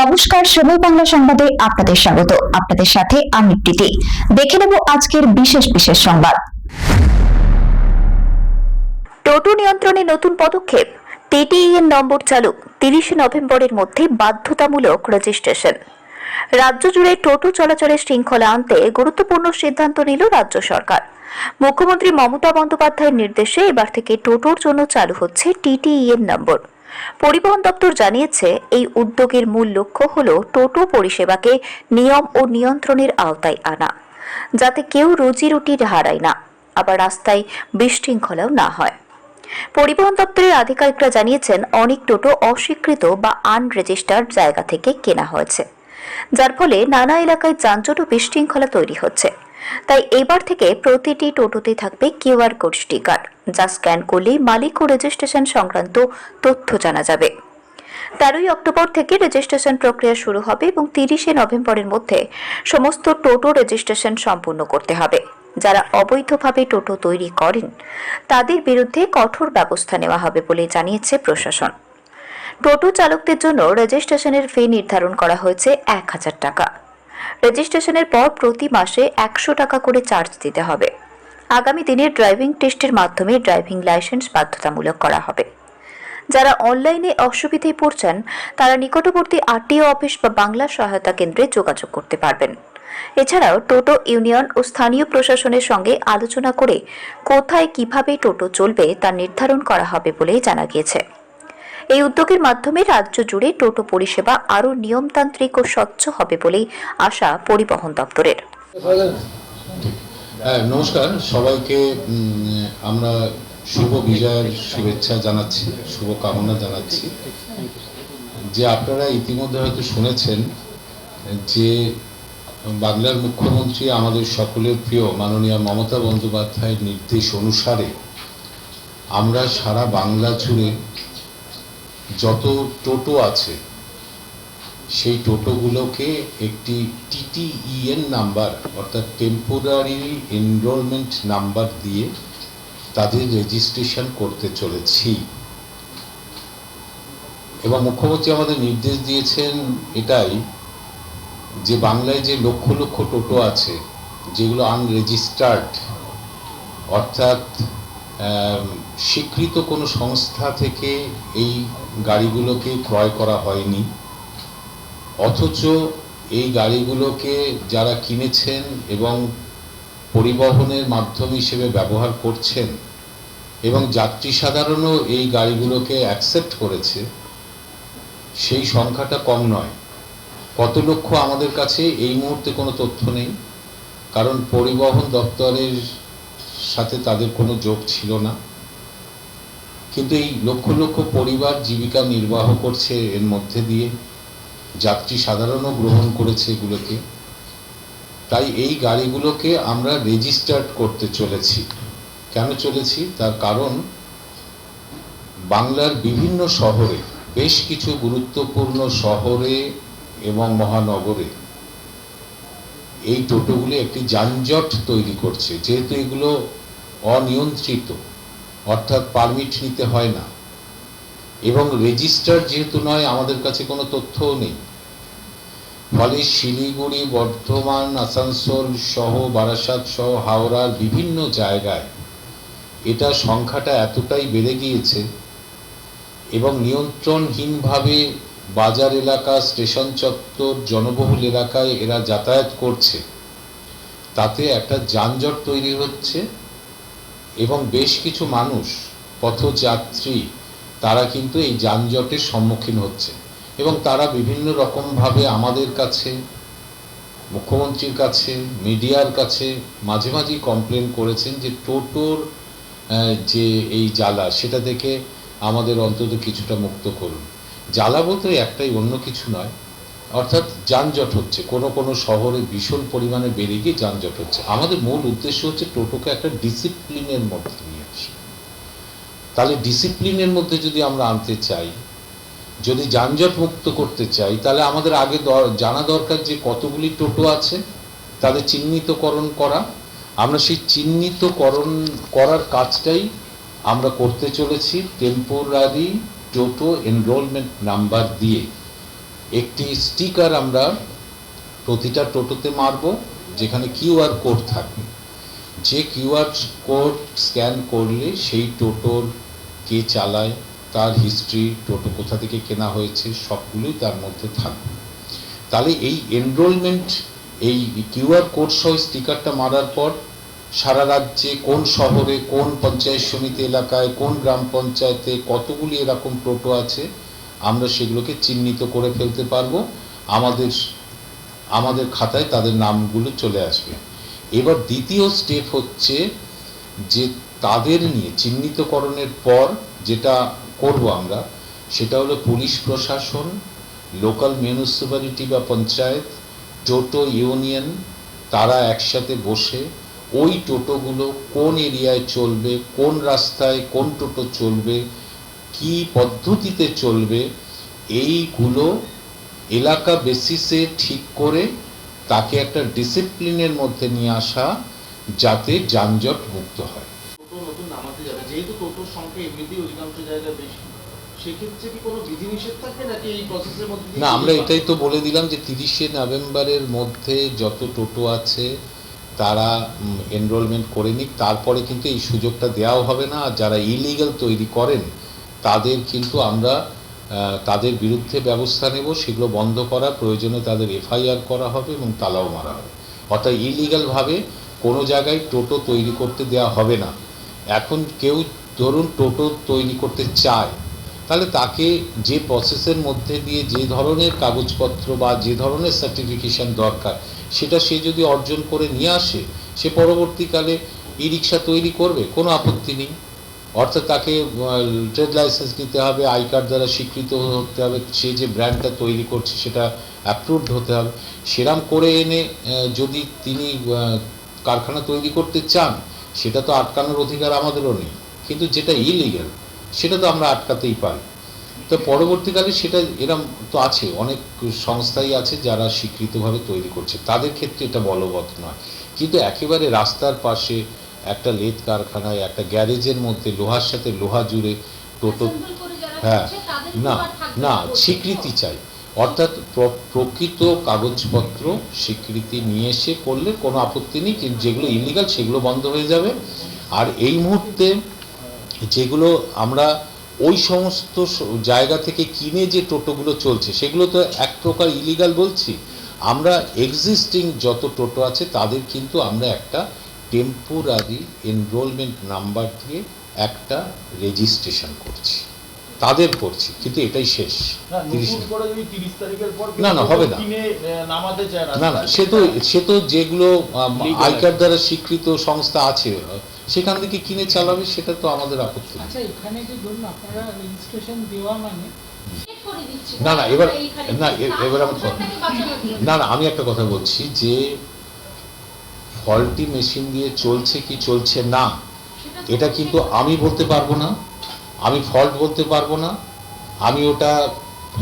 নমস্কার সময় বাংলা সংবাদে আপনাদের স্বাগত। আপনাদের সাথে আমি প্রীতি। দেখে নেব আজকের বিশেষ বিশেষ সংবাদ। টোটো নিয়ন্ত্রণে নতুন পদক্ষেপ। টিটিইএন নম্বর চালু, তিরিশে নভেম্বরের মধ্যে বাধ্যতামূলক রেজিস্ট্রেশন রাজ্য জুড়ে টোটো চলাচলের শৃঙ্খলা আনতে গুরুত্বপূর্ণ সিদ্ধান্ত নিল রাজ্য সরকার। মুখ্যমন্ত্রী মমতা বন্দ্যোপাধ্যায়ের নির্দেশে এবার থেকে টোটোর জন্য চালু হচ্ছে টিটিইএন নম্বর। পরিবহন দপ্তর জানিয়েছে, এই উদ্যোগের মূল লক্ষ্য হল টোটো পরিষেবাকে নিয়ম ও নিয়ন্ত্রণের আওতায় আনা, যাতে কেউ রুজি রুটি হারায় না, আবার রাস্তায় বিশৃঙ্খলাও না হয়। পরিবহন দপ্তরের আধিকারিকরা জানিয়েছেন, অনেক টোটো অস্বীকৃত বা আনরেজিস্টার্ড জায়গা থেকে কেনা হয়েছে। যার ফলে নানা এলাকায় যানজট ও বিশৃঙ্খলা তৈরি হচ্ছে। তাই এবার থেকে প্রতিটি টোটোতে থাকবে কিউআর কোড স্টিকার, যা স্ক্যান করলেই মালিক ও রেজিস্ট্রেশন সংক্রান্ত তথ্য জানা যাবে। তেরোই অক্টোবর থেকে রেজিস্ট্রেশন প্রক্রিয়া শুরু হবে এবং তিরিশে নভেম্বরের মধ্যে সমস্ত টোটো রেজিস্ট্রেশন সম্পূর্ণ করতে হবে। যারা অবৈধভাবে টোটো তৈরি করেন, তাদের বিরুদ্ধে কঠোর ব্যবস্থা নেওয়া হবে বলে জানিয়েছে প্রশাসন। টোটো চালকদের জন্য রেজিস্ট্রেশনের ফি নির্ধারণ করা হয়েছে এক হাজার টাকা। রেজিস্ট্রেশনের পর প্রতি মাসে একশো টাকা করে চার্জ দিতে হবে। আগামী দিনে ড্রাইভিং টেস্টের মাধ্যমে ড্রাইভিং লাইসেন্স বাধ্যতামূলক করা হবে। যারা অনলাইনে অসুবিধায় পড়ছেন, তারা নিকটবর্তী আরটিও অফিস বা বাংলা সহায়তা কেন্দ্রে যোগাযোগ করতে পারবেন। এছাড়াও টোটো ইউনিয়ন ও স্থানীয় প্রশাসনের সঙ্গে আলোচনা করে কোথায় কীভাবে টোটো চলবে তা নির্ধারণ করা হবে বলেই জানা গিয়েছে। এই উদ্যোগের মাধ্যমে রাজ্য জুড়ে টোটো পরিষেবা আরও নিয়মতান্ত্রিক ও স্বচ্ছ হবে বলেই আশা পরিবহন দপ্তরের। হ্যাঁ নমস্কার। সবাইকে আমরা শুভ বিজয়ের শুভেচ্ছা জানাচ্ছি, শুভ কামনা জানাচ্ছি। যে আপনারা ইতিমধ্যে হয়তো শুনেছেন যে বাংলার মুখ্যমন্ত্রী আমাদের সকলের প্রিয় মাননীয় মমতা বন্দ্যোপাধ্যায়ের নির্দেশ অনুসারে আমরা সারা বাংলা জুড়ে যত টোটো আছে, সেই টোটোগুলোকে একটি টিটিইএন নাম্বার, অর্থাৎ টেম্পোরারি এনরোলমেন্ট নাম্বার দিয়ে তাদের রেজিস্ট্রেশন করতে চলেছি। এবং মুখ্যমন্ত্রী আমাদের নির্দেশ দিয়েছেন এটাই যে বাংলায় যে লক্ষ লক্ষ টোটো আছে, যেগুলো আনরেজিস্টার্ড অর্থাৎ স্বীকৃত কোনো সংস্থা থেকে এই গাড়িগুলোকে ক্রয় করা হয়নি। অথচ এই গাড়িগুলোকে যারা কিনেছেন এবং পরিবহনের মাধ্যম হিসেবে ব্যবহার করছেন এবং যাত্রী সাধারণও এই গাড়িগুলোকে অ্যাকসেপ্ট করেছে, সেই সংখ্যাটা কম নয়। কত লক্ষ আমাদের কাছে এই মুহূর্তে কোনো তথ্য নেই, কারণ পরিবহন দপ্তরের সাথে তাদের কোনো যোগ ছিল না। কিন্তু এই লক্ষ লক্ষ পরিবার জীবিকা নির্বাহ করছে এর মধ্যে দিয়ে, যাত্রী সাধারণও গ্রহণ করেছে এগুলোকে। তাই এই গাড়িগুলোকে আমরা রেজিস্টার্ড করতে চলেছি। কেন চলেছি? তার কারণ, বাংলার বিভিন্ন শহরে, বেশ কিছু গুরুত্বপূর্ণ শহরে এবং মহানগরে এই টোটোগুলি একটি যানজট তৈরি করছে, যেহেতু এগুলো অনিয়ন্ত্রিত, অর্থাৎ পারমিট নিতে হয় না। এবং রেজিস্টার যেহেতু নয়, আমাদের কাছে কোনো তথ্যও নেই। ফলে শিলিগুড়ি, বর্ধমান, আসানসোল সহ বারাসাত সহ হাওড়ার বিভিন্ন জায়গায় এটা সংখ্যাটা এতটাই বেড়ে গিয়েছে এবং নিয়ন্ত্রণহীনভাবে বাজার এলাকা, স্টেশন চত্বর, জনবহুল এলাকায় এরা যাতায়াত করছে। তাতে একটা যানজট তৈরি হচ্ছে এবং বেশ কিছু মানুষ, পথযাত্রী, তারা কিন্তু এই যানজটের সম্মুখীন হচ্ছে এবং তারা বিভিন্ন রকমভাবে আমাদের কাছে, মুখ্যমন্ত্রীর কাছে, মিডিয়ার কাছে মাঝে মাঝেই কমপ্লেন করেছেন যে টোটোর যে এই জ্বালা, সেটা থেকে আমাদের অন্তত কিছুটা মুক্ত করুন। জ্বালা বলতে একটাই, অন্য কিছু নয়। অর্থাৎ যানজট হচ্ছে। কোনো কোনো শহরে ভীষণ পরিমাণে বেড়ে গিয়ে যানজট হচ্ছে। আমাদের মূল উদ্দেশ্য হচ্ছে টোটোকে একটা ডিসিপ্লিনের মধ্যে নিয়ে আসা। তাহলে ডিসিপ্লিনের মধ্যে যদি আমরা আনতে চাই, যদি যানজট মুক্ত করতে চাই, তাহলে আমাদের আগে জানা দরকার যে কতগুলি টোটো আছে, তাদের চিহ্নিতকরণ করা। আমরা সেই চিহ্নিতকরণ করার কাজটাই আমরা করতে চলেছি। টেম্পোরারি টোটো এনরোলমেন্ট নাম্বার দিয়ে একটি স্টিকার আমরা প্রতিটা টোটোতে মারবো, যেখানে কিউআর কোড থাকবে। যে কিউআর কোড স্ক্যান করলে সেই টোটোর কে চালায়, তার হিস্ট্রি টোটো কোথা থেকে কেনা হয়েছে, সবগুলোই তার মধ্যে থাকবে। তাহলে এই এনরোলমেন্ট এই কিউআর কোড সহ স্টিকারটা মারার পর সারা রাজ্যে কোন শহরে কোন পঞ্চায়েত সমিতি এলাকায় কোন গ্রাম পঞ্চায়েতে কতগুলি এরকম টোটো আছে, আমরা সেগুলোকে চিহ্নিত করে ফেলতে পারব। আমাদের আমাদের খাতায় তাদের নামগুলো চলে আসবে। এবার দ্বিতীয় স্টেপ হচ্ছে যে তাদের নিয়ে চিহ্নিতকরণের পর যেটা করব আমরা, সেটা হলো পুলিশ প্রশাসন, লোকাল মিউনিসিপ্যালিটি বা পঞ্চায়েত, টোটো ইউনিয়ন, তারা একসাথে বসে ওই টোটোগুলো কোন এরিয়ায় চলবে কোন রাস্তায় কোন টোটো চলবে কি পদ্ধতিতে চলবে এইগুলো এলাকা বেসিসে ঠিক করে তাকে একটা ডিসিপ্লিনের মধ্যে নিয়ে আসা যাতে যানজট মুক্ত হয়। নতুন নামাতে যাবে যেহেতু টোটোর সংখ্যা এমনিতেই অধিকাংশ জায়গায় বেশি না আমরা এটাই তো বলে দিলাম যে তিরিশে নভেম্বরের মধ্যে যত টোটো আছে তারা এনরোলমেন্ট করে নিক। তারপরে কিন্তু এই সুযোগটা দেওয়াও হবে না। আর যারা ইলিগাল তৈরি করেন, তাদের কিন্তু আমরা তাদের বিরুদ্ধে ব্যবস্থা নেব। সেগুলো বন্ধ করা প্রয়োজনে তাদের এফআইআর করা হবে এবং তালাও মারা হবে। অর্থাৎ ইলিগালভাবে কোনো জায়গায় টোটো তৈরি করতে দেওয়া হবে না। এখন কেউ ধরুন টোটো তৈরি করতে চায়, তাহলে তাকে যে প্রসেসের মধ্যে দিয়ে যে ধরনের কাগজপত্র বা যে ধরনের সার্টিফিকেশন দরকার সেটা সে যদি অর্জন করে নিয়ে আসে, সে পরবর্তীকালে ই রিক্সা তৈরি করবে, কোনো আপত্তি নেই। অর্থাৎ তাকে ট্রেড লাইসেন্স নিতে হবে, আই কার্ড দ্বারা স্বীকৃত হতে হবে, সে যে ব্র্যান্ডটা তৈরি করছে সেটা অ্যাপ্রুভড হতে হবে। সেরাম করে এনে যদি তিনি কারখানা তৈরি করতে চান, সেটা তো আটকানোর অধিকার আমাদেরও নেই। কিন্তু যেটা ইলিগাল সেটা তো আমরা আটকাতেই পারি। তো পরবর্তীকালে সেটা এরম তো আছে অনেক সংস্থাই আছে যারা স্বীকৃতভাবে তৈরি করছে। তাদের ক্ষেত্রে এটা বলবৎ নয়। কিন্তু একেবারে রাস্তার পাশে একটা লেদ কারখানায় একটা গ্যারেজের মধ্যে লোহার সাথে লোহা জুড়ে টোটো হ্যাঁ না না স্বীকৃতি চাই। অর্থাৎ প্র- প্রকৃত কাগজপত্র স্বীকৃতি নিয়ে এসে করলে কোনো আপত্তি নেই কিন্তু যেগুলো ইলিগাল সেগুলো বন্ধ হয়ে যাবে। আর এই মুহূর্তে যেগুলো আমরা ওই সমস্ত জায়গা থেকে কিনে যে টোটোগুলো চলছে সেগুলো তো এক প্রকার ইলিগাল বলছি। আমরা এক্সিস্টিং যত টোটো আছে তাদের কিন্তু আমরা একটা টেম্পোরারি এনরোলমেন্ট নাম্বার দিয়ে একটা রেজিস্ট্রেশন করছি। তাদের করছি কিন্তু এটাই শেষ। না না, না, হবে না। না না সে তো সে তো যেগুলো আইকার দ্বারা স্বীকৃত সংস্থা আছে সেখান থেকে কিনে চালাবে সেটা তো আমাদের আপত্তি আচ্ছা এখানে যে ধরুন আপনারা রেজিস্ট্রেশন দেওয়া মানে Check করে দিচ্ছে। না, না, এবার- না, এবার আমি- না না আমি একটা কথা বলছি যে ফল্টি মেশিন দিয়ে চলছে কি চলছে না এটা কিন্তু আমি বলতে পারব না আমি ফল্ট বলতে পারব না আমি ওটা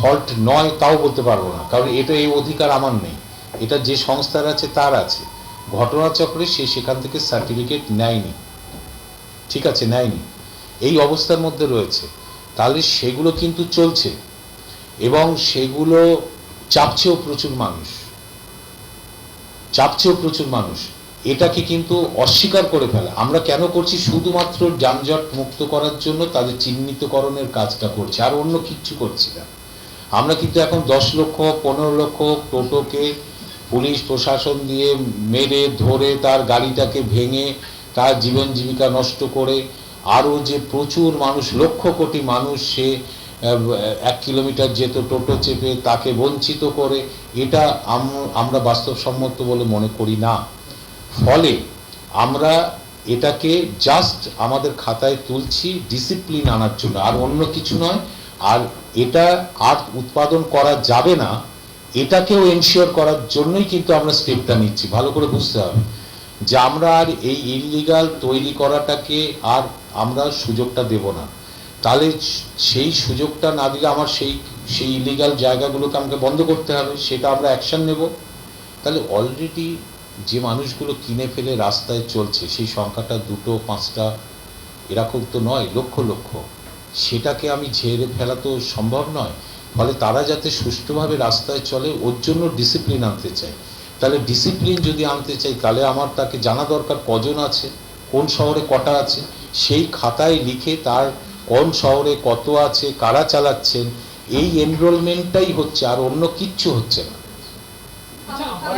ফল্ট নয় তাও বলতে পারব না কারণ এটা এই অধিকার আমার নেই। এটা যে সংস্থার আছে তার আছে। ঘটনাচক্রে সে সেখান থেকে সার্টিফিকেট নেয়নি। ঠিক আছে, নেয়নি। এই অবস্থার মধ্যে রয়েছে। তাহলে সেগুলো কিন্তু চলছে এবং সেগুলো চাপছেও প্রচুর মানুষ। চাপছেও প্রচুর মানুষ। এটাকে কিন্তু অস্বীকার করে ফেলা। আমরা কেন করছি? শুধুমাত্র যানজট মুক্ত করার জন্য তাদের চিহ্নিতকরণের কাজটা করছি, আর অন্য কিচ্ছু করছি না। আমরা কিন্তু এখন দশ লক্ষ, পনেরো লক্ষ টোটোকে পুলিশ, প্রশাসন দিয়ে মেরে, ধরে তার গাড়িটাকে ভেঙে তার জীবন জীবিকা নষ্ট করে আরও যে প্রচুর মানুষ, লক্ষ কোটি মানুষ সে এক কিলোমিটার যেত, টোটো চেপে তাকে বঞ্চিত করে, এটা আমরা বাস্তবসম্মত বলে মনে করি না। ফলে আমরা এটাকে জাস্ট আমাদের খাতায় তুলছি ডিসিপ্লিন আনার জন্য, আর অন্য কিছু নয়। আর এটা আর উৎপাদন করা যাবে না, এটাকেও এনশিওর করার জন্যই কিন্তু আমরা স্টেপটা নিচ্ছি। ভালো করে বুঝতে হবে। যে আমরা আর এই ইলিগাল তৈরি করাটাকে আর আমরা সুযোগটা দেব না। তাহলে সেই সুযোগটা না দিলে আমার সেই সেই ইলিগাল জায়গাগুলোকে আমাকে বন্ধ করতে হবে, সেটা আমরা অ্যাকশন নেব। তাহলে অলরেডি যে মানুষগুলো কিনে ফেলে রাস্তায় চলছে, সেই সংখ্যাটা দুটো, পাঁচটা, এরকম তো নয়, লক্ষ লক্ষ। সেটাকে আমি ঝেড়ে ফেলা তো সম্ভব নয়। ফলে তারা যাতে সুষ্ঠুভাবে রাস্তায় চলে, ওর জন্য ডিসিপ্লিন আনতে চাই তাহলে ডিসিপ্লিন যদি আনতে চাই তাহলে আমার তাকে জানা দরকার কজন আছে কোন শহরে কটা আছে সেই খাতায় লিখে তার কোন শহরে কত আছে কারা চালাচ্ছেন এই এনরোলমেন্টটাই হচ্ছে আর অন্য কিচ্ছু হচ্ছে না আচ্ছা আবার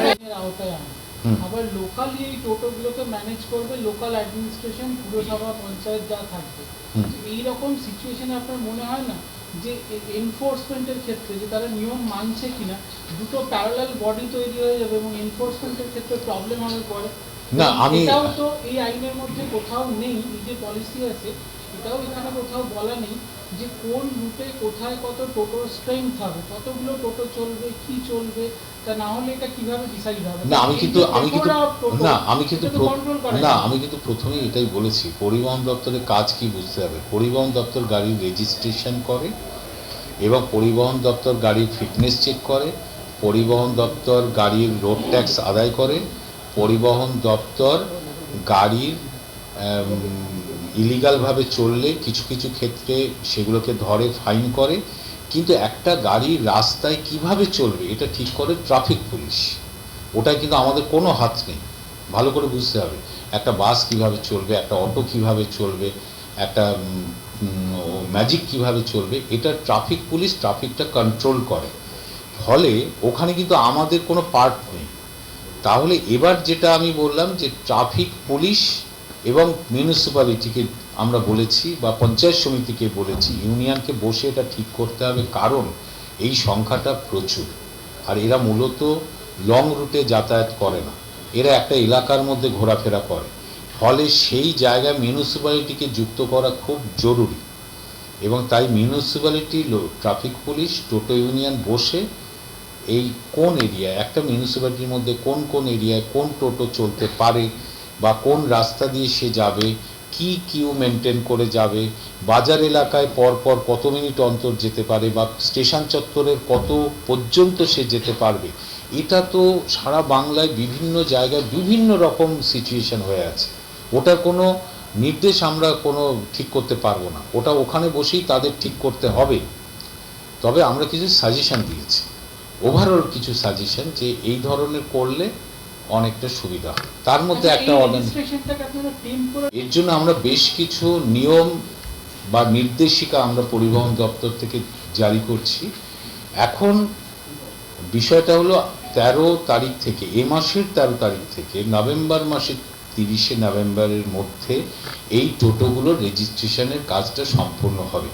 হুম। আবার লোকালি এই টোটোগুলোকে ম্যানেজ করবে লোকাল অ্যাডমিনিস্ট্রেশন পুরসভা পঞ্চায়েত যা থাকবে হুম। এই রকম সিচুয়েশনে আপনার মনে হয় না যে এনফোর্সমেন্টের ক্ষেত্রে যে তারা নিয়ম মানছে কিনা দুটো প্যারালাল বডি তৈরি হয়ে যাবে এবং এনফোর্সমেন্টের ক্ষেত্রে প্রবলেম হবে পরে। না, আমি- এটাও তো এই আইনের মধ্যে কোথাও নেই যে পলিসি আছে এটাও এখানে কোথাও বলা নেই। যে কোন রুটে কোথায় কত টোটো স্ট্রেংথ হবে কতগুলো টোটো চলবে কি চলবে তা না হলে এটা কীভাবে ডিসাইড হবে? না আমি কিন্তু আমি কিন্তু না আমি কিন্তু না আমি কিন্তু প্রথমেই এটাই বলেছি পরিবহন দপ্তরের কাজ কি বুঝতে হবে? পরিবহন দপ্তর গাড়ির রেজিস্ট্রেশন করে এবং পরিবহন দপ্তর গাড়ির ফিটনেস চেক করে পরিবহন দপ্তর গাড়ির রোড ট্যাক্স আদায় করে পরিবহন দপ্তর গাড়ির ইলিগালভাবে চললে কিছু কিছু ক্ষেত্রে সেগুলোকে ধরে ফাইন করে। কিন্তু একটা গাড়ি রাস্তায় কীভাবে চলবে, এটা ঠিক করে ট্রাফিক পুলিশ ওটা কিন্তু আমাদের কোনো হাত নেই। ভালো করে বুঝতে হবে। একটা বাস কীভাবে চলবে, একটা অটো কীভাবে চলবে, একটা ম্যাজিক কীভাবে চলবে, এটা ট্রাফিক পুলিশ ট্রাফিকটা কন্ট্রোল করে। ফলে ওখানে কিন্তু আমাদের কোনো পার্ট নেই। তাহলে এবার যেটা আমি বললাম যে ট্রাফিক পুলিশ এবং মিউনিসিপ্যালিটিকে আমরা বলেছি বা পঞ্চায়েত সমিতিকে বলেছি, ইউনিয়নকে বসে এটা ঠিক করতে হবে। কারণ এই সংখ্যাটা প্রচুর। আর এরা মূলত লং রুটে যাতায়াত করে না। এরা একটা এলাকার মধ্যে ঘোরাফেরা করে। ফলে সেই জায়গায় মিউনিসিপ্যালিটিকে যুক্ত করা খুব জরুরি। এবং তাই municipality traffic police toto union বসে এই কোন এরিয়ায় একটা মিউনিসিপ্যালিটির মধ্যে কোন কোন এরিয়ায় কোন টোটো চলতে পারে বা কোন রাস্তা দিয়ে সে যাবে, কি কিউ মেনটেন করে যাবে, বাজার এলাকায় পরপর কত মিনিট অন্তর যেতে পারে বা স্টেশন চত্বরের কত পর্যন্ত সে যেতে পারবে, এটা তো সারা বাংলায় বিভিন্ন জায়গায় বিভিন্ন রকম সিচুয়েশন হয়ে আছে। ওটার কোনো নির্দেশ আমরা কোনো ঠিক করতে পারব না। ওটা ওখানে বসেই তাদের ঠিক করতে হবে। তবে আমরা কিছু সাজেশন দিয়েছি। ওভারঅল কিছু সাজেশন যে এই ধরনের করলে অনেকটা সুবিধা। তার মধ্যে আচ্ছা, একটা এর জন্য আমরা বেশ কিছু নিয়ম বা নির্দেশিকা আমরা পরিবহন দপ্তর থেকে জারি করছি। এখন বিষয়টা হলো তেরো তারিখ থেকে এ মাসের তেরো তারিখ থেকে নভেম্বর মাসের তিরিশে নভেম্বরের মধ্যে এই টোটোগুলোর রেজিস্ট্রেশনের কাজটা সম্পূর্ণ হবে।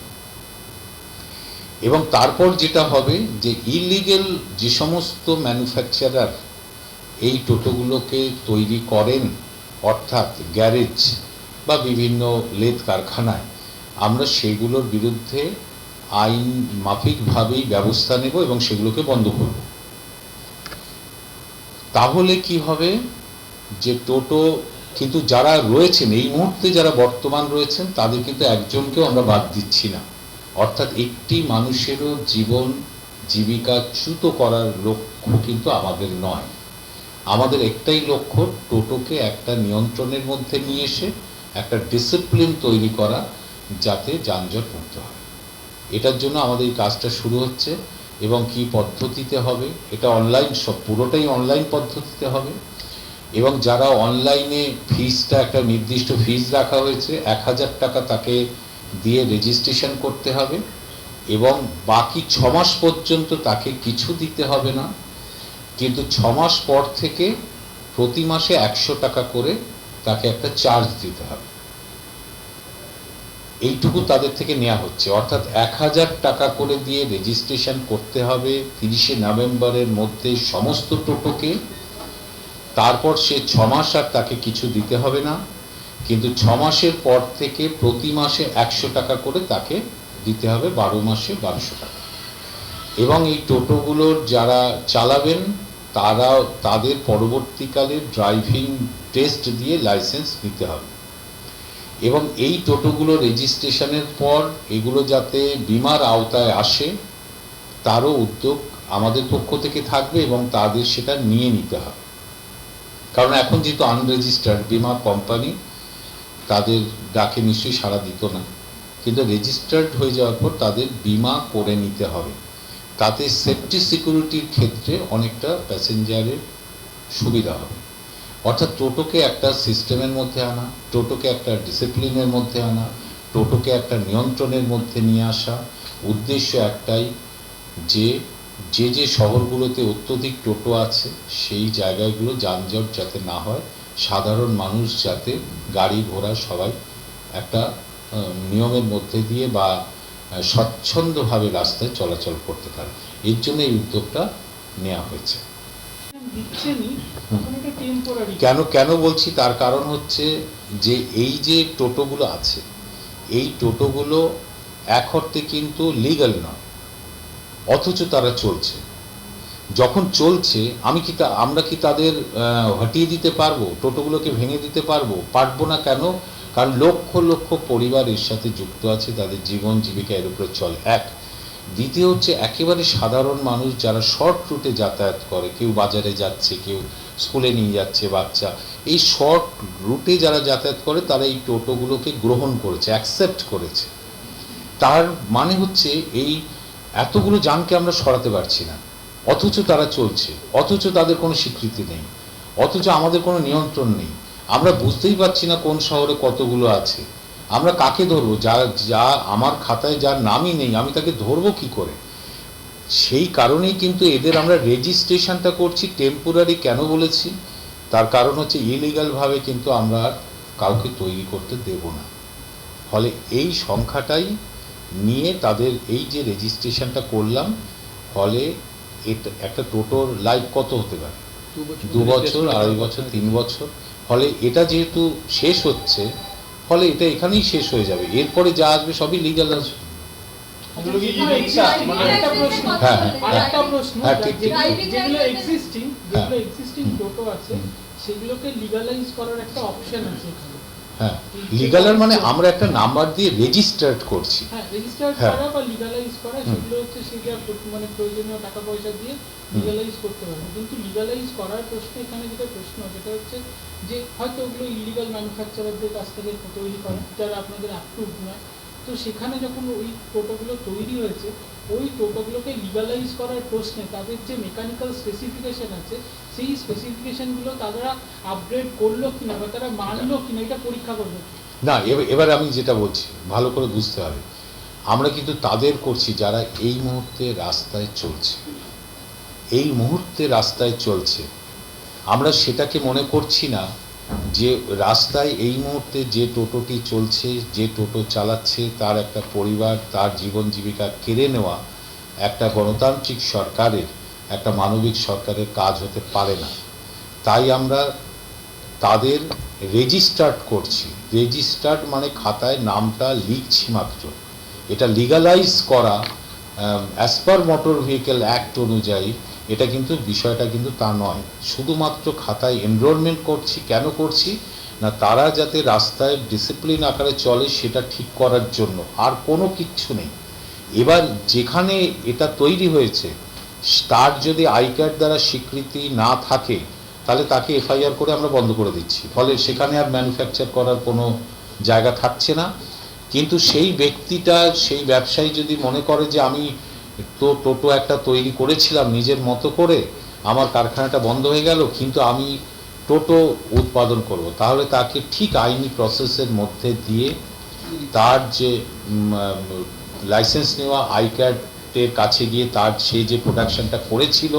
এবং তারপর যেটা হবে যে ইলিগেল যে সমস্ত ম্যানুফ্যাকচারার এই টোটোগুলোকে তৈরি করেন, অর্থাৎ গ্যারেজ বা বিভিন্ন লেদ কারখানায়। আমরা সেগুলোর বিরুদ্ধে আইন মাফিকভাবেই ব্যবস্থা নেব এবং সেগুলোকে বন্ধ করব। তাহলে কি হবে? যে টোটো কিন্তু যারা রয়েছেন, এই মুহূর্তে যারা বর্তমান রয়েছেন, তাদের কিন্তু একজনকেও আমরা বাদ দিচ্ছি না। অর্থাৎ একটি মানুষেরও জীবন জীবিকা চ্যুত করার লক্ষ্য কিন্তু আমাদের নয়। আমাদের একটাই লক্ষ্য টোটোকে একটা নিয়ন্ত্রণের মধ্যে নিয়ে এসে একটা ডিসিপ্লিন তৈরি করা যাতে যানজট মুক্ত হয়। এটার জন্য আমাদের এই কাজটা শুরু হচ্ছে এবং কি পদ্ধতিতে হবে, এটা অনলাইন সব পুরোটাই অনলাইন পদ্ধতিতে হবে। এবং যারা অনলাইনে ফিজটা একটা নির্দিষ্ট ফিজ রাখা হয়েছে, এক হাজার টাকা তাকে দিয়ে রেজিস্ট্রেশন করতে হবে এবং বাকি ছ মাস পর্যন্ত তাকে কিছু দিতে হবে না। কিন্তু ছ মাস পর থেকে প্রতি মাসে একশো টাকা করে তাকে একটা চার্জ দিতে হবে। এইটুকু তাদের থেকে নেওয়া হচ্ছে। অর্থাৎ এক হাজার টাকা করে দিয়ে রেজিস্ট্রেশন করতে হবে তিরিশে নভেম্বরের মধ্যে সমস্ত টোটোকে। তারপর সে ছ মাস আর তাকে কিছু দিতে হবে না। কিন্তু ছ মাসের পর থেকে প্রতি মাসে একশো টাকা করে তাকে দিতে হবে, বারো মাসে বারোশো টাকা। এবং এই টোটোগুলোর যারা চালাবেন তারা, তাদের পরবর্তীকালে ড্রাইভিং টেস্ট দিয়ে লাইসেন্স নিতে হবে। এবং এই টোটোগুলো রেজিস্ট্রেশনের পর এগুলো যাতে বিমার আওতায় আসে, তারও উদ্যোগ আমাদের পক্ষ থেকে থাকবে এবং তাদের সেটা নিয়ে নিতে হবে। কারণ এখন যেহেতু আনরেজিস্টার্ড বিমা কোম্পানি তাদের ডাকে নিশ্চয়ই সাড়া দিত না। কিন্তু রেজিস্টার্ড হয়ে যাওয়ার পর তাদের বিমা করে নিতে হবে। তাতে সেফটি সিকিউরিটির ক্ষেত্রে অনেকটা প্যাসেঞ্জারের সুবিধা হবে। অর্থাৎ টোটোকে একটা সিস্টেমের মধ্যে আনা, টোটোকে একটা ডিসিপ্লিনের মধ্যে আনা, টোটোকে একটা নিয়ন্ত্রণের মধ্যে নিয়ে আসা। উদ্দেশ্য একটাই যে যে যে শহরগুলোতে অত্যধিক টোটো আছে, সেই জায়গাগুলো যানজট যাতে না হয়, সাধারণ মানুষ যাতে গাড়ি ঘোড়া সবাই একটা নিয়মের মধ্যে দিয়ে বা স্বচ্ছন্দভাবে রাস্তায় চলাচল করতে পারে। এর জন্য এই উদ্যোগটা নেওয়া হয়েছে। কেন কেন বলছি? তার কারণ হচ্ছে যে এই যে টোটোগুলো আছে এই টোটোগুলো এক অর্থে কিন্তু লিগাল নয় অথচ তারা চলছে। যখন চলছে আমি কি তা- আমরা কি তাদের হটিয়ে দিতে পারব? টোটোগুলোকে ভেঙে দিতে পারব? পারব না কেন? কারণ লক্ষ লক্ষ পরিবার এর সাথে যুক্ত আছে, তাদের জীবন জীবিকা এর উপরে চলে। এক। দ্বিতীয় হচ্ছে একেবারে সাধারণ মানুষ যারা শর্ট রুটে যাতায়াত করে, কেউ বাজারে যাচ্ছে, কেউ স্কুলে নিয়ে যাচ্ছে বাচ্চা, এই শর্ট রুটে যারা যাতায়াত করে, তারা এই টোটোগুলোকে গ্রহণ করেছে অ্যাকসেপ্ট করেছে। তার মানে হচ্ছে এই এতগুলো যানকে আমরা সরাতে পারছি না। অথচ তারা চলছে, অথচ তাদের কোনো স্বীকৃতি নেই, অথচ আমাদের কোনো নিয়ন্ত্রণ নেই। আমরা বুঝতেই পারছি না কোন শহরে কতগুলো আছে। আমরা কাকে ধরবো? যা যা আমার খাতায় যার নামই নেই আমি তাকে ধরবো কি করে? সেই কারণেই কিন্তু এদের আমরা রেজিস্ট্রেশনটা করছি টেম্পোরারি কেন বলেছি? তার কারণ হচ্ছে ইলিগালভাবে কিন্তু আমরা কাউকে তৈরি করতে দেব না। ফলে এই সংখ্যাটাই নিয়ে তাদের এই যে রেজিস্ট্রেশনটা করলাম ফলে এটা একটা টোটোর লাইফ কত হতে পারে? দু বছর আড়াই বছর তিন বছর। ফলে এটা যেহেতু শেষ হচ্ছে ফলে এটা এখানেই শেষ হয়ে যাবে এরপরে যা আসবে সবই লিগাল আসবে? মানে হ্যাঁ, হ্যাঁ, হ্যাঁ, ঠিক, ঠিক। যেগুলো- যেগুলো এক্সিস্টিং যেগুলো। এক্সিস্টিং হুম। আছে সেগুলোকে লিগালাইজ করার একটা অপশন আছে হ্যাঁ লিগালার মানে আমরা একটা নাম্বার দিয়ে রেজিস্টার্ড করছি। হ্যাঁ রেজিস্টার হ্যাঁ। করা বা লিগালাইজ করা সেগুলো হচ্ছে সেটা মানে প্রয়োজনীয় টাকা পয়সা দিয়ে লিগালাইজ করতে পারবে। কিন্তু লিগালাইজ করার প্রশ্ন এখানে যেটা প্রশ্ন সেটা হচ্ছে যে হয়তো ওগুলো ইলিগাল ম্যানুফ্যাকচারারদের কাছ থেকে তৈরি করে যারা আপনাদের অ্যাপ্রুভ নয় তো সেখানে যখন ওই টোটোগুলো তৈরি হয়েছে, ওই টোটোগুলোকে লিগালাইজ করার প্রশ্নে তাদের যে মেকানিক্যাল স্পেসিফিকেশন আছে, সেই স্পেসিফিকেশনগুলো তারা আপগ্রেড করল কিনা বা তারা মানলো কিনা এটা পরীক্ষা করবে। না, এবার এবার আমি যেটা বলছি, ভালো করে বুঝতে হবে। আমরা কিন্তু তাদের করছি যারা এই মুহূর্তে রাস্তায় চলছে। এই মুহূর্তে রাস্তায় চলছে। আমরা সেটাকে মনে করছি না যে রাস্তায় এই মুহূর্তে যে টোটোটি চলছে, যে টোটো চালাচ্ছে, তার একটা পরিবার, তার জীবন জীবিকা কেড়ে নেওয়া একটা গণতান্ত্রিক সরকারের, একটা মানবিক সরকারের কাজ হতে পারে না। তাই আমরা তাদের রেজিস্টার্ড করছি। রেজিস্টার্ড মানে খাতায় নামটা লিখছি মাত্র। এটা লিগালাইজ করা as per motor vehicle act অনুযায়ী এটা কিন্তু বিষয়টা কিন্তু তা নয়। শুধুমাত্র খাতায় এনরোলমেন্ট করছি, কেন করছি? না, তারা যাতে রাস্তায় ডিসিপ্লিন আকারে চলে সেটা ঠিক করার জন্য, আর কোনো কিচ্ছু নেই। এবার যেখানে এটা তৈরি হয়েছে, তার যদি আই কার্ড দ্বারা স্বীকৃতি না থাকে, তাহলে তাকে এফআইআর করে আমরা বন্ধ করে দিচ্ছি। ফলে সেখানে আর ম্যানুফ্যাকচার করার কোনো জায়গা থাকছে না। কিন্তু সেই ব্যক্তিটা, সেই ব্যবসায়ী যদি মনে করে যে আমি তো টোটো একটা তৈরি করেছিলাম নিজের মতো করে আমার কারখানাটা বন্ধ হয়ে গেল কিন্তু আমি টোটো উৎপাদন করব। তাহলে তাকে ঠিক আইনি প্রসেসের মধ্যে দিয়ে তার যে লাইসেন্স নেওয়া আই কার্ডের কাছে গিয়ে তার সে যে প্রোডাকশনটা করেছিল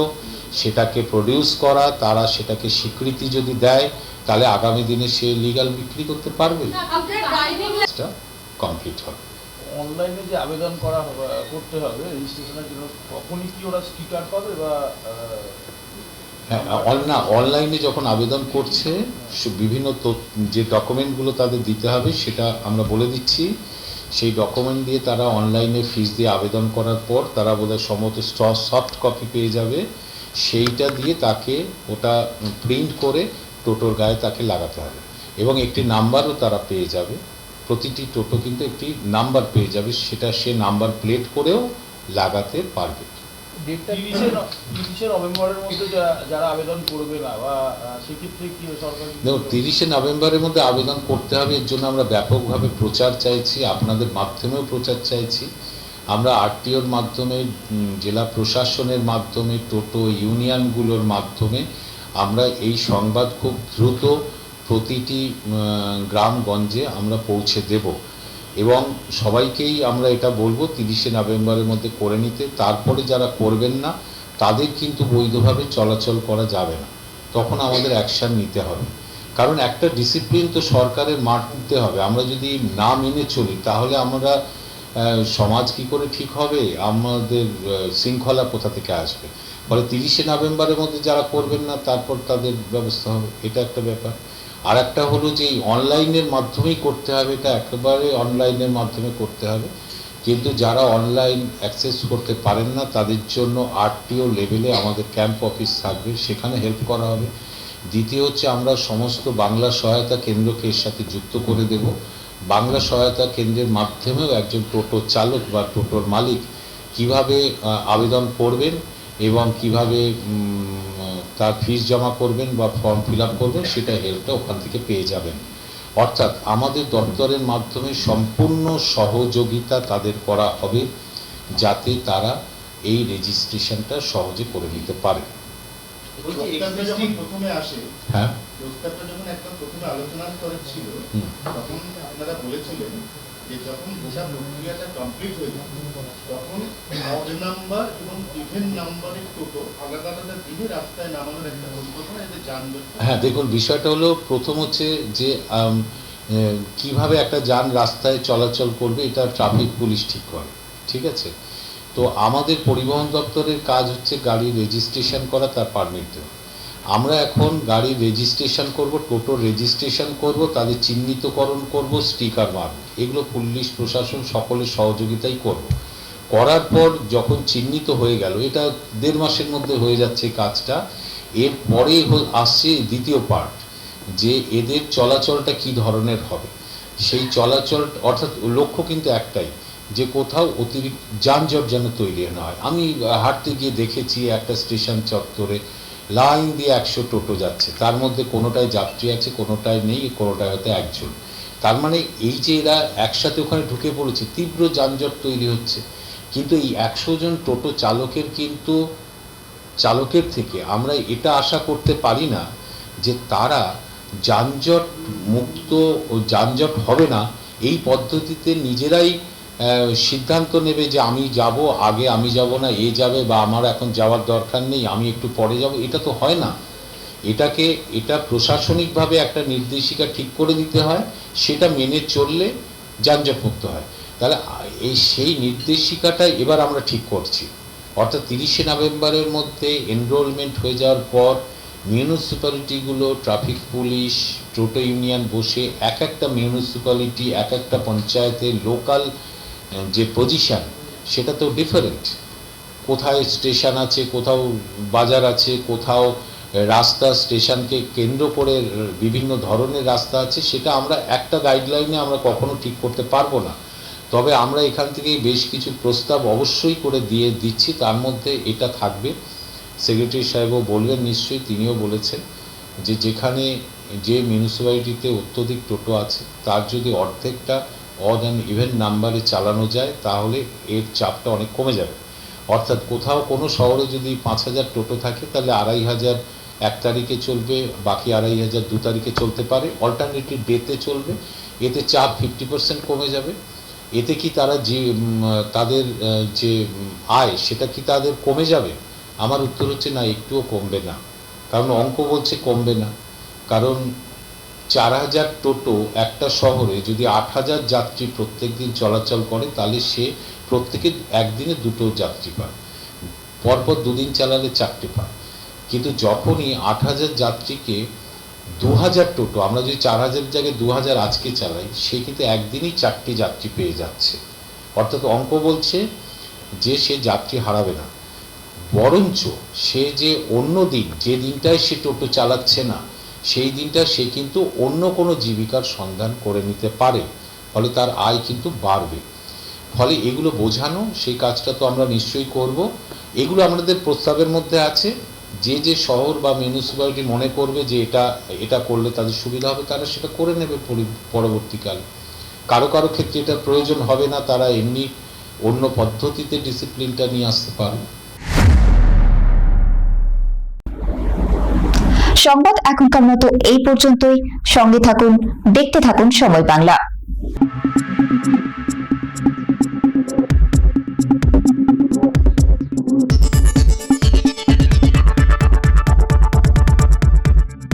সেটাকে প্রডিউস করা তারা সেটাকে স্বীকৃতি যদি দেয় তাহলে আগামী দিনে সে লিগাল বিক্রি করতে পারবে। কমপ্লিট হবে। অনলাইনে যে আবেদন করা করতে হবে রেজিস্ট্রেশনের জন্য তখনই কি ওরা স্টিকার পাবে বা হ্যাঁ না অনলাইনে যখন আবেদন করছে বিভিন্ন যে ডকুমেন্টগুলো তাদের দিতে হবে, সেটা আমরা বলে দিচ্ছি। সেই ডকুমেন্ট দিয়ে তারা অনলাইনে ফিস দিয়ে আবেদন করার পর তারা বোধহয় সমস্ত সফট কপি পেয়ে যাবে। সেইটা দিয়ে তাকে ওটা প্রিন্ট করে টোটোর গায়ে তাকে লাগাতে হবে। এবং একটি নাম্বারও তারা পেয়ে যাবে। প্রতিটি টোটো কিন্তু একটি নাম্বার পেয়ে যাবে সেটা সে নাম্বার প্লেট করেও লাগাতে পারবে। তিরিশে নভেম্বরের মধ্যে আবেদন করতে হবে এর জন্য আমরা ব্যাপকভাবে প্রচার চাইছি আপনাদের মাধ্যমেও প্রচার চাইছি। আমরা আরটিওর মাধ্যমে জেলা প্রশাসনের মাধ্যমে টোটো ইউনিয়নগুলোর মাধ্যমে আমরা এই সংবাদ খুব দ্রুত প্রতিটি গ্রামগঞ্জে আমরা পৌঁছে দেব এবং সবাইকেই আমরা এটা বলব তিরিশে নভেম্বরের মধ্যে করে নিতে। তারপরে যারা করবেন না, তাদের কিন্তু বৈধভাবে চলাচল করা যাবে না। তখন আমাদের অ্যাকশন নিতে হবে। কারণ একটা ডিসিপ্লিন তো সরকারের মানতে হবে। আমরা যদি না মেনে চলি, তাহলে আমরা সমাজ কি করে ঠিক হবে? আমাদের শৃঙ্খলা কোথা থেকে আসবে? ফলে তিরিশে নভেম্বরের মধ্যে যারা করবেন না, তারপর তাদের ব্যবস্থা হবে। এটা একটা ব্যাপার। আর একটা হলো যে এই অনলাইনের মাধ্যমেই করতে হবে, এটা একেবারে অনলাইনের মাধ্যমে করতে হবে। কিন্তু যারা অনলাইন অ্যাক্সেস করতে পারেন না, তাদের জন্য আরটিও লেভেলে আমাদের ক্যাম্প অফিস থাকবে, সেখানে হেল্প করা হবে। দ্বিতীয় হচ্ছে আমরা সমস্ত বাংলা সহায়তা কেন্দ্রকে এর সাথে যুক্ত করে দেব। বাংলা সহায়তা কেন্দ্রের মাধ্যমেও একজন টোটো চালক বা টোটোর মালিক কীভাবে আবেদন করবেন এবং কীভাবে তার ফিস জমা করবেন বা ফর্ম ফিল আপ করবেন সেটা হেল্পটা ওখান থেকে পেয়ে যাবেন। অর্থাৎ আমাদের দপ্তরের মাধ্যমে সম্পূর্ণ সহযোগিতা তাদের করা হবে যাতে তারা এই রেজিস্ট্রেশনটা সহজে করে নিতে পারে। হ্যাঁ? প্রস্তাবটা যখন একদম প্রথমে আলোচনার ছিল তখন আপনারা বলেছিলেন যে যখন প্রক্রিয়াটা কমপ্লিট হয়ে তখন নাম্বার এবং নাম্বারের টোটো আলাদা আলাদা দিনে রাস্তায় নামানোর একটা পরিকল্পনা হ্যাঁ দেখুন, বিষয়টা হলো প্রথম হচ্ছে যে কীভাবে একটা যান রাস্তায় চলাচল করবে এটা ট্রাফিক পুলিশ ঠিক করে, ঠিক আছে? তো আমাদের পরিবহন দপ্তরের কাজ হচ্ছে গাড়ি রেজিস্ট্রেশন করা, তার পারমিট দেওয়া। আমরা এখন গাড়ি রেজিস্ট্রেশন করব টোটো রেজিস্ট্রেশন করব, তাদের চিহ্নিতকরণ করব স্টিকার মারব। এগুলো পুলিশ, প্রশাসন সকলের সহযোগিতাই করব। করার পর যখন চিহ্নিত হয়ে গেল, এটা দেড় মাসের মধ্যে হয়ে যাচ্ছে কাজটা এরপরে হ- আসছে দ্বিতীয় পার্ট যে এদের চলাচলটা কি ধরনের হবে। সেই চলাচল, অর্থাৎ লক্ষ্য কিন্তু একটাই, যে কোথাও অতিরিক্ত যানজট যেন তৈরি না হয়। আমি হাঁটতে গিয়ে দেখেছি একটা স্টেশন চত্বরে লাইন দিয়ে একশো টোটো যাচ্ছে। তার মধ্যে কোনোটায় যাত্রী আছে, কোনোটায় নেই, কোনোটায় হয়তো একজন। তার মানে এই যে এরা একসাথে ওখানে ঢুকে পড়েছে, তীব্র যানজট তৈরি হচ্ছে। কিন্তু এই একশো জন টোটো চালকের কিন্তু, চালকের থেকে আমরা এটা আশা করতে পারি না যে তারা যানজট মুক্ত ও যানজট হবে না। এই পদ্ধতিতে নিজেরাই সিদ্ধান্ত নেবে যে আমি যাব, আগে আমি যাব না, এ যাবে বা আমার এখন যাওয়ার দরকার নেই, আমি একটু পরে যাব। এটা তো হয় না। এটাকে, এটা প্রশাসনিকভাবে একটা নির্দেশিকা ঠিক করে দিতে হয়। সেটা মেনে চললে যানজট মুক্ত হয়। তাহলে এই সেই নির্দেশিকাটাই এবার আমরা ঠিক করছি। অর্থাৎ তিরিশে নভেম্বরের মধ্যে এনরোলমেন্ট হয়ে যাওয়ার পর মিউনিসিপ্যালিটিগুলো ট্রাফিক পুলিশ টোটো ইউনিয়ন বসে এক একটা মিউনিসিপ্যালিটি এক একটা পঞ্চায়েতের লোকাল যে পজিশন সেটা তো ডিফারেন্ট কোথায় স্টেশন আছে, কোথাও বাজার আছে, কোথাও রাস্তা স্টেশনকে কেন্দ্র করে বিভিন্ন ধরনের রাস্তা আছে, সেটা আমরা একটা গাইডলাইনে আমরা কখনো ঠিক করতে পারব না। তবে আমরা এখান থেকে বেশ কিছু প্রস্তাব অবশ্যই করে দিয়ে দিচ্ছি, তার মধ্যে এটা থাকবে। সেক্রেটারি সাহেবও বলবেন নিশ্চয়ই, তিনিও বলেছেন যে যেখানে যে মিউনিসিপ্যালিটিতে অত্যধিক টোটো আছে, তার যদি অর্ধেকটা অড অ্যান্ড ইভেন নাম্বারে চালানো যায়, তাহলে এর চাপটা অনেক কমে যাবে। অর্থাৎ কোথাও কোনো শহরে যদি পাঁচ হাজার টোটো থাকে, তাহলে আড়াই হাজার এক তারিখে চলবে, বাকি আড়াই হাজার দু তারিখে চলতে পারে। অল্টারনেটিভ ডেতে চলবে। এতে চাপ ফিফটি পার্সেন্ট কমে যাবে। এতে কি তারা যে তাদের যে আয়, সেটা কি তাদের কমে যাবে? আমার উত্তর হচ্ছে না, একটুও কমবে না। কারণ অঙ্ক বলছে কমবে না। কারণ চার হাজার টোটো একটা শহরে যদি আট হাজার যাত্রী প্রত্যেক দিন চলাচল করে, তাহলে সে প্রত্যেকে একদিনে দুটো যাত্রী পায়। পরপর দুদিন চালালে চারটে পায়। কিন্তু যখনই আট হাজার যাত্রীকে দু হাজার টোটো, আমরা যদি চার হাজার জায়গায় দু হাজার আজকে চালাই, সে কিন্তু একদিনই চারটি যাত্রী পেয়ে যাচ্ছে। অর্থাৎ অঙ্ক বলছে যে সে যাত্রী হারাবে না। বরঞ্চ সে যে অন্য দিন, যে দিনটায় সে টোটো চালাচ্ছে না, সেই দিনটা সে কিন্তু অন্য কোনো জীবিকার সন্ধান করে নিতে পারে, ফলে তার আয় কিন্তু বাড়বে। ফলে এগুলো বোঝানো, সেই কাজটা তো আমরা নিশ্চয়ই করব। এগুলো আমাদের প্রস্তাবের মধ্যে আছে। যে যে শহর বা মিউনিসিপ্যালিটি মনে করবে যে এটা এটা করলে তাদের সুবিধা হবে, তারা সেটা করে নেবে পরি- পরবর্তীকালে। কারও কারও ক্ষেত্রে এটা প্রয়োজন হবে না, তারা এমনি অন্য পদ্ধতিতে ডিসিপ্লিনটা নিয়ে আসতে পারবে। সংবাদ এখনকার মতো এই পর্যন্তই। সঙ্গে থাকুন, দেখতে থাকুন সময় বাংলা।